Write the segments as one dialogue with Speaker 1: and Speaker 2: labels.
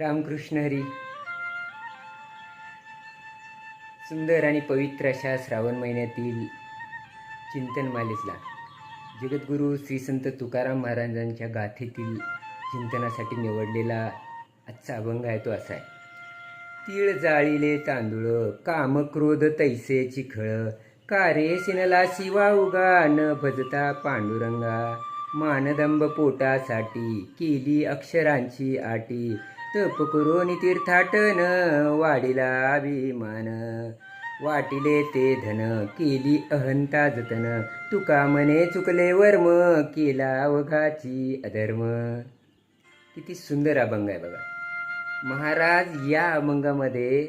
Speaker 1: रामकृष्ण हरी. सुंदर आणि पवित्र अशा श्रावण महिन्यातील चिंतन मालेसला जगद्गुरू श्री संत तुकाराम महाराजांच्या गाथेतील चिंतनासाठी निवडलेला आजचा अभंग आहे तो असा आहे. तीळ जाळीले तांदूळ काम क्रोध तैसेची खळ कारे शिनला शिवा उगा न भजता पांडुरंगा. मानदंब पोटासाठी केली अक्षरांची आटी तप करून तीर्थाटन वाढीला अभिमान. वाटिले ते धन केली अहंता जतन. तुका मने चुकले वर्म केला अवघाची अधर्म. किती सुंदर अभंग आहे बघा. महाराज या अभंगामध्ये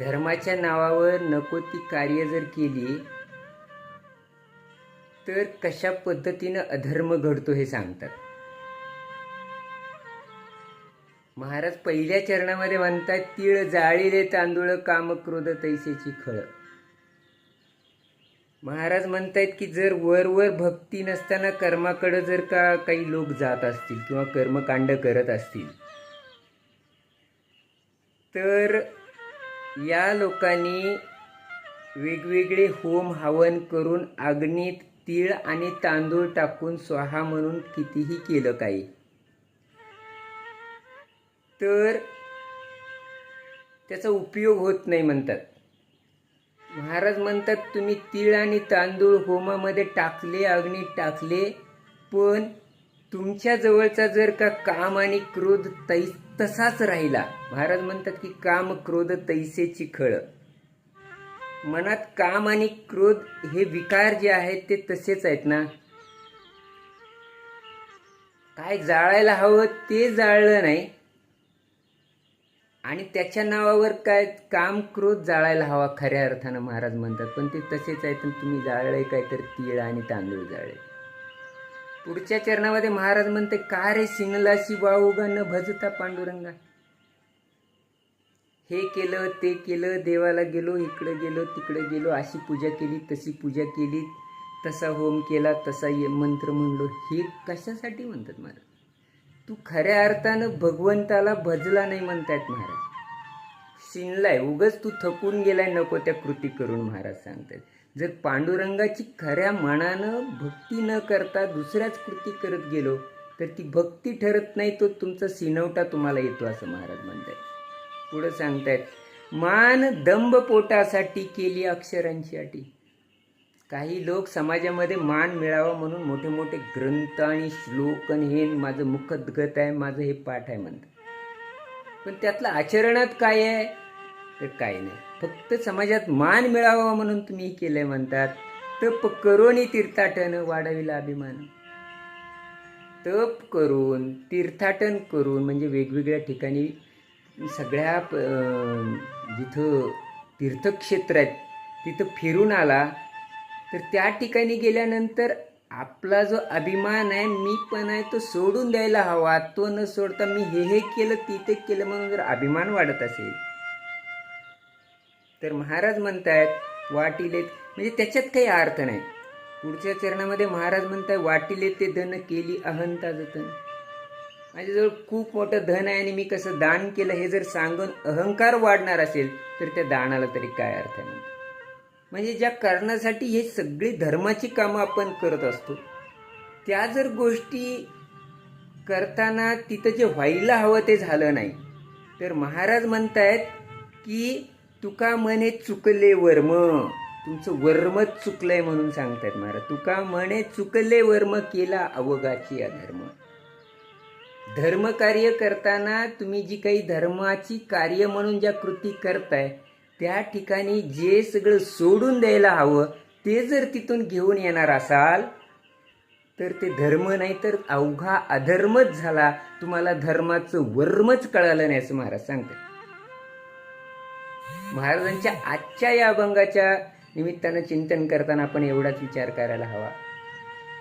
Speaker 1: धर्माच्या नावावर नको ती कार्य जर केली तर कशा पद्धतीनं अधर्म घडतो हे सांगतात. महाराज पहिल्या चरणामध्ये म्हणतात तीळ जाळीले तांदूळ काम क्रोध तैसेची खळ. महाराज म्हणतायत की जर वर वर भक्ती नसताना कर्माकडं जर का काही लोक जात असतील किंवा कर्मकांड करत असतील तर या लोकांनी वेगवेगळे होम हवन करून अग्नीत तीळ आणि तांदूळ टाकून स्वाहा म्हणून कितीही केलं काही. तर त्याचा उपयोग होत नाही म्हणतात. महाराज म्हणतात तुम्ही तीळ आणि तांदूळ होमामध्ये टाकले अग्नी टाकले पण तुमच्या जवळचा जर का काम आणि क्रोध तै तसाच राहिला. महाराज म्हणतात की काम क्रोध तैसेची खळ. मनात काम आणि क्रोध हे विकार जे आहेत ते तसेच आहेत ना. काय जाळायला हवं ते जाळलं नाही. आणि त्याच्या नावावर काय काम क्रोध जाळायला हवा खऱ्या अर्थानं महाराज म्हणतात. पण ते तसेच आहेत तर तुम्ही जाळले काय तर तीळ आणि तांदूळ जाळले. पुढच्या चरणामध्ये महाराज म्हणते का रे सिंगलाशी वाऊगा न भजता पांडुरंगा? हे केलं ते केलं देवाला गेलो इकडं गेलो तिकडे गेलो अशी पूजा केली तशी पूजा केली तसा होम केला तसा ये मंत्र म्हणलो. हे कशासाठी म्हणतात महाराज? तू खऱ्या अर्थानं भगवंताला भजला नाही म्हणतायत महाराज. शिनलाय उगच तू थकून गेलाय नको त्या कृती करून महाराज सांगतात जर पांडुरंगाची खऱ्या मनानं भक्ती न करता दुसऱ्याच कृती करत गेलो तर ती भक्ती ठरत नाही तो तुमचा सिनवटा तुम्हाला येतो असं महाराज म्हणतायत. पुढं सांगतायत मान दंभ पोटासाठी केली अक्षरांची अटी. काही लोक समाजामध्ये मान मिळावा म्हणून मोठे मोठे ग्रंथ आणि श्लोक आणि हे माझं मुखद्गत आहे माझं हे पाठ आहे म्हणतात. पण त्यातलं आचरणात काय आहे? तर काय नाही. फक्त समाजात मान मिळावा म्हणून तुम्ही केलं केलंय म्हणतात. तप करून तीर्थाटन वाढविला अभिमान. तप करून तीर्थाटन करून म्हणजे वेगवेगळ्या ठिकाणी सगळ्या जिथं तीर्थक्षेत्र आहेत तिथं फिरून आला तर त्या ठिकाणी गेल्यानंतर आपला जो अभिमान आहे मी पण आहे तो सोडून द्यायला हवा. तो न सोडता मी हे हे केलं ती ते केलं म्हणून जर अभिमान वाढत असेल. तर महाराज म्हणतायत वाटिलेत म्हणजे त्याच्यात काही अर्थ नाही. पुढच्या चरणामध्ये महाराज म्हणताय वाटिले ते धन केली अहंता जतन. माझ्याजवळ खूप मोठं धन आहे आणि मी कसं दान केलं हे जर सांगून अहंकार वाढणार असेल तर त्या दानाला तरी काय अर्थ नाही. म्हणजे ज्या कारणासाठी हे सगळी धर्माची कामं आपण करत असतो त्या जर गोष्टी करताना तिथं जे व्हायला हवं ते झालं नाही. तर महाराज म्हणतायत की तुका म्हणे चुकले वर्म. तुमचं वर्मच चुकलंय म्हणून सांगतायत महाराज. तुका म्हणे चुकले वर्म केला अवघाची अधर्म धर्मकार्य करताना तुम्ही जी काही धर्माची कार्य म्हणून ज्या कृती करताय त्या ठिकाणी जे सगळं सोडून द्यायला हवं ते जर तिथून घेऊन येणार असाल तर ते धर्म नाही तर अवघा अधर्मच झाला. तुम्हाला धर्माचं वर्मच कळालं नाही असं महाराज सांगतात. महाराजांच्या आजच्या या अभंगाच्या निमित्तानं चिंतन करताना आपण एवढाच विचार करायला हवा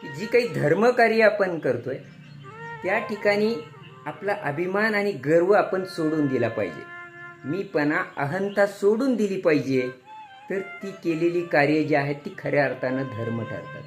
Speaker 1: की जी काही धर्मकार्य आपण करतोय त्या ठिकाणी आपला अभिमान आणि गर्व आपण सोडून दिला पाहिजे. मीपणा अहंता सोडून दिली पाहिजे. तर ती केलेली कार्य जी आहेत ती खऱ्या अर्थानं धर्म ठरतात.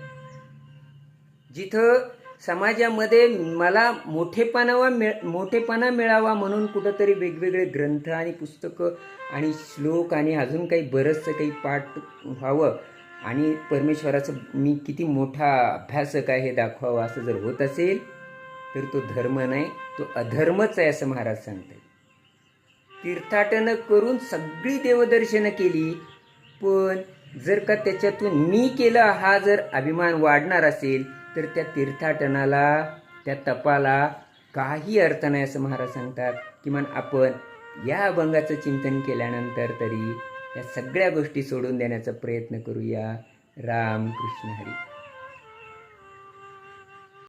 Speaker 1: जिथं समाजामध्ये मला मोठेपणावा मिळ मोठेपणा मिळावा म्हणून कुठंतरी वेगवेगळे ग्रंथ आणि पुस्तकं आणि श्लोक आणि अजून काही बरंचसं काही पाठ व्हावं आणि परमेश्वराचं मी किती मोठा अभ्यासक आहे हे दाखवावं असं जर होत असेल तर तो धर्म नाही तो अधर्मच आहे असं महाराज सांगतात. तीर्थाटनं करून सगळी देवदर्शनं केली. पण जर का त्याच्यातून मी केलं हा जर अभिमान वाढणार असेल तर त्या तीर्थाटनाला त्या तपाला काही अर्थ नाही असं महाराज सांगतात. किमान आपण या अभंगाचं चिंतन केल्यानंतर तरी या सगळ्या गोष्टी सोडून देण्याचा प्रयत्न करूया. राम कृष्ण हरी.